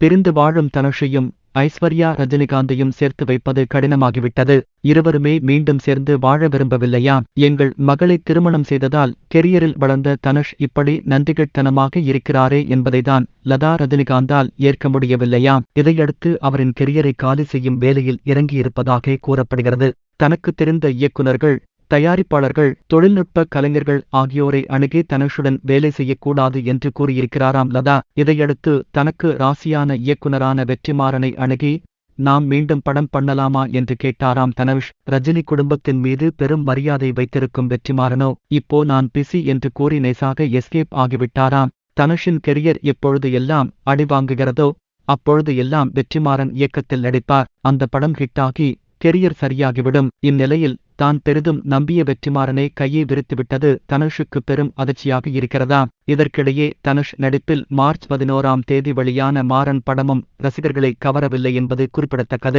பிரிந்து வாழும் தனுஷையும் ஐஸ்வர்யா ரஜினிகாந்தையும் சேர்த்து வைப்பது கடினமாகிவிட்டது. இருவருமே மீண்டும் சேர்ந்து வாழ விரும்பவில்லையா? எங்கள் மகளை திருமணம் செய்ததால் கெரியரில் வளர்ந்த தனுஷ் இப்படி நன்றிகெட்டனமாக இருக்கிறாரே என்பதைதான் லதா ரஜினிகாந்தால் ஏற்க முடியவில்லையா? இதையடுத்து அவரின் கெரியரை காலி செய்யும் வேலையில் இறங்கியிருப்பதாக கூறப்படுகிறது. தனக்கு தெரிந்த இயக்குனர்கள் தயாரிப்பாளர்கள் தொழில்நுட்ப கலைஞர்கள் ஆகியோரை அணுகி தனுஷுடன் வேலை செய்யக்கூடாது என்று கூறியிருக்கிறாராம் லதா. இதையடுத்து தனக்கு ராசியான இயக்குனரான வெற்றிமாறனை அணுகி நாம் மீண்டும் படம் பண்ணலாமா? என்று கேட்டாராம் தனுஷ். ரஜினி குடும்பத்தின் மீது பெரும் மரியாதை வைத்திருக்கும் வெற்றிமாறனோ இப்போ நான் பிஸி என்று கூறி நேசாக எஸ்கேப் ஆகிவிட்டாராம். தனுஷின் கெரியர் எப்பொழுது எல்லாம் அடி வாங்குகிறதோ அப்பொழுது எல்லாம் வெற்றிமாறன் இயக்கத்தில் நடிப்பார். அந்த படம் ஹிட்டாகி கெரியர் சரியாகிவிடும். இந்நிலையில் தான் பெரிதும் நம்பிய வெற்றிமாறனை கையை விரித்துவிட்டது தனுஷுக்கு பெரும் அதிர்ச்சியாக இருக்கிறதா? இதற்கிடையே தனுஷ் நடிப்பில் மார்ச் பதினோராம் தேதி வெளியான மாறன் படமும் ரசிகர்களை கவரவில்லை என்பது குறிப்பிடத்தக்கது.